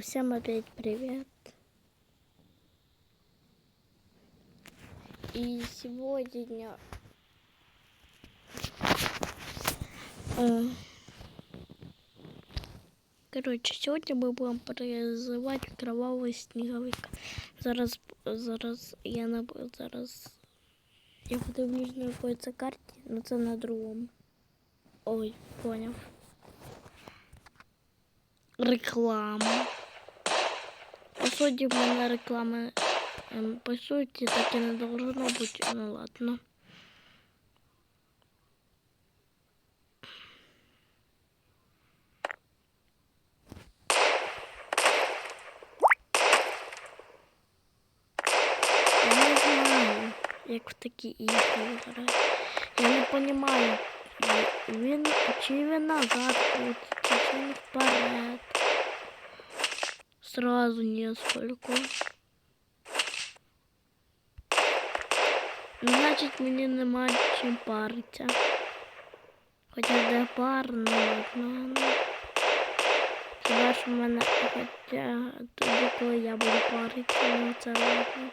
Всем опять привет. И сегодня э, короче, сегодня мы будем призывать кровавого снеговика. Зараз, зараз я на зараз я подивлюсь на якої це карті, але це на другому. Ой, поняв. Реклама. В мене реклами ем, по суті так і не должно бути. Ну ладно. Я не знаю, як в такі ігри грати. Я не розумію, він чи він назад крутиться, чи він вперед. Сразу несколько. Значить, мені нема чим паритися. Хоча де пар, ну ладно. Хіба що в мене я буду паритися, ну це ладно.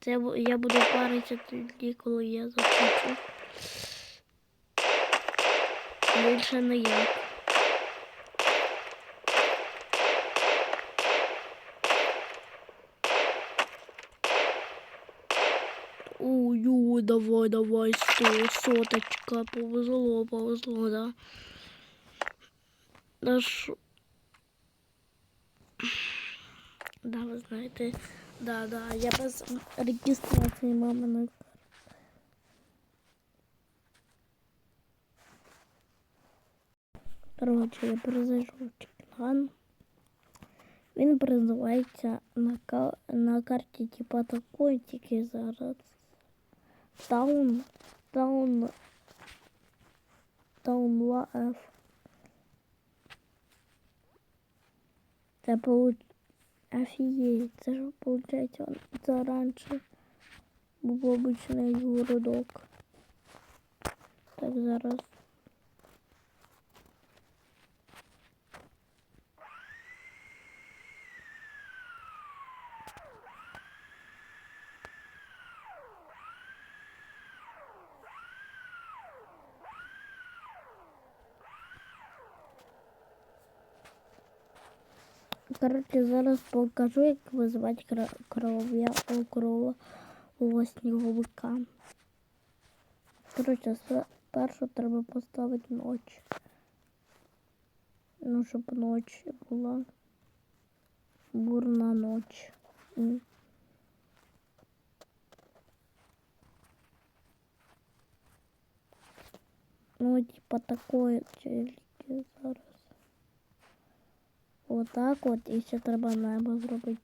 Це я буду паритися тоді, коли я захочу. Більше ніяк. Ой, давай, давай, сто, соточка, повезло, повезло, да. Да шо? Да, ви знаєте, да, да, я без реєстрації маминої Коротше, я перезайшов в Чекінган. Він призивається на, ка- на карті типа такої, тільки зараз. Таун, таун, таун 2F. Це получ... Офігеть, це ж виходить, це раніше був обичний городок. Так, зараз. Коротше, зараз покажу, як визивати кров'я у сніговика. Коротше, спершу треба поставити ніч. Ну, щоб ніч була. Бурна ніч. Ну, типа такое тільки зараз. Отак от і ще треба небо зробити.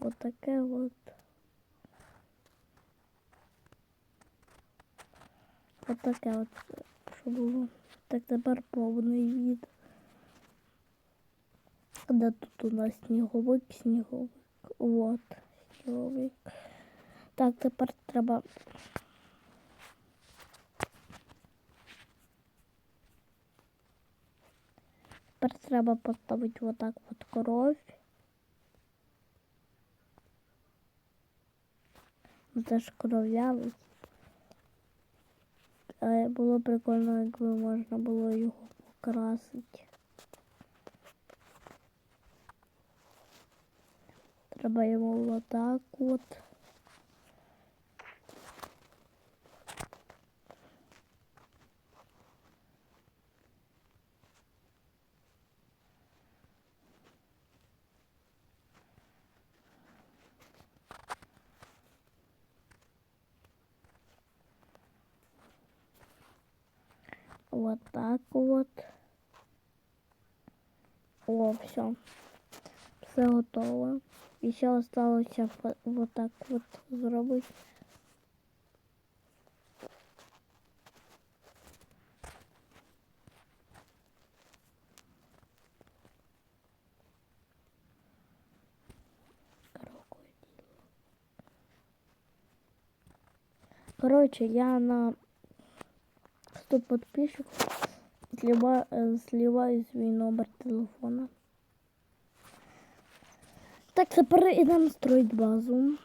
Отаке от. Отаке от, що було. Так тепер повний від. Де тут у нас сніговик, сніговик. От, сніговик. Так, тепер треба. Тепер треба поставити отак от кров. Ну, Це ж кров'явий. Але було прикольно, якби можна було його покрасити. Треба його отак от. Вот так вот. О, все. Все готово. І ще осталося фо- вот так вот зробити. Короче, я на 100 подписчиков слива, э, сливаю свой номер телефона. Так, тепер ідемо строїть базу.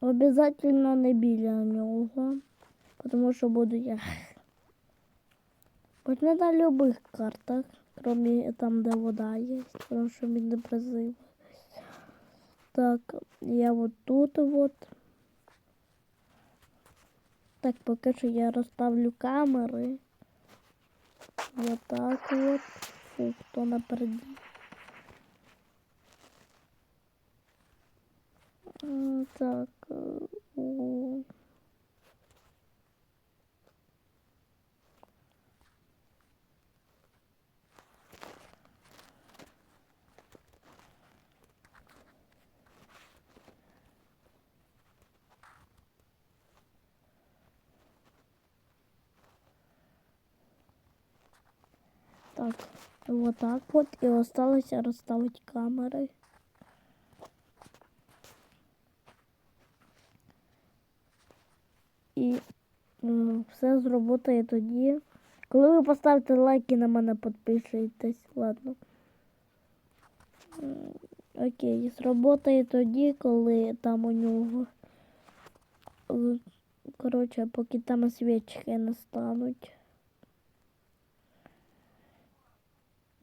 Обязательно не біля нього, тому що буду я. Хоч не на любих картах, крім там, де вода є, тому що він не призив. Так, я вот тут вот. Так, поки що я розставлю камери. Вот так вот. Фу, хто напереді. Так. Так, вот так вот. І осталося розставити камери. І все зроботає тоді. Коли ви поставите лайк і на мене підпишетесь, ладно. Окей, зроботає тоді, коли там у нього. Коротше, поки там свічки не стануть.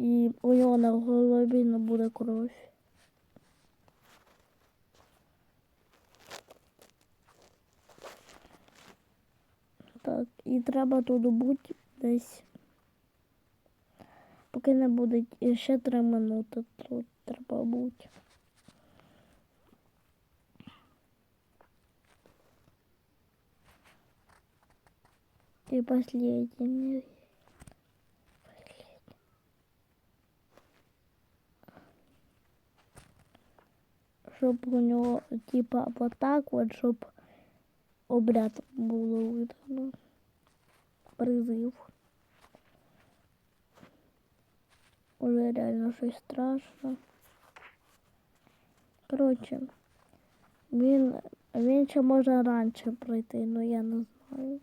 І у нього на голові не буде кров. Так, і треба тут бути десь. Поки не буде ще три минути тут треба бути. І последний. Щоб у нього, типа, отак от, щоб обряд було видно. Призив. Уже реально щось страшно. Коротше, він, він ще може раніше пройти, але я не знаю.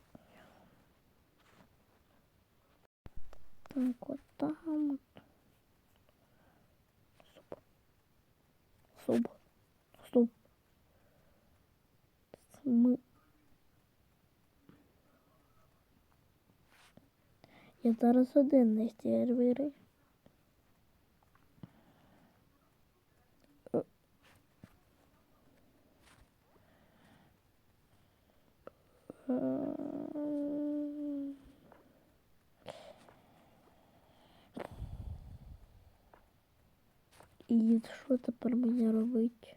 Так, от там. от. Суп. Я зараз один на сервері. І що тепер мені робити?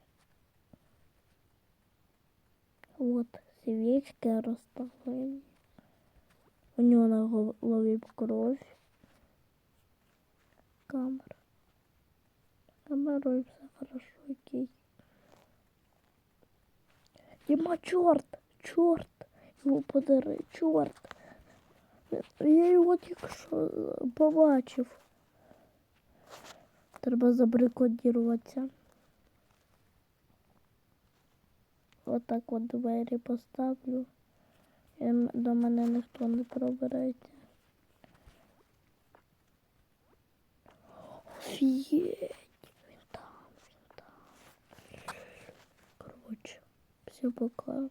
От, свічки розставлені. У нього на голові кров. Камера. Камерою все хорошо, окей. Діма, чорт! Чорт! Його подари, чорт! Я його тільки що побачив. Треба забрикодіруватися. Отак от двері поставлю. І м- до мене ніхто не пробирається. Офігеть! Він там, він там. Коротше, все пока.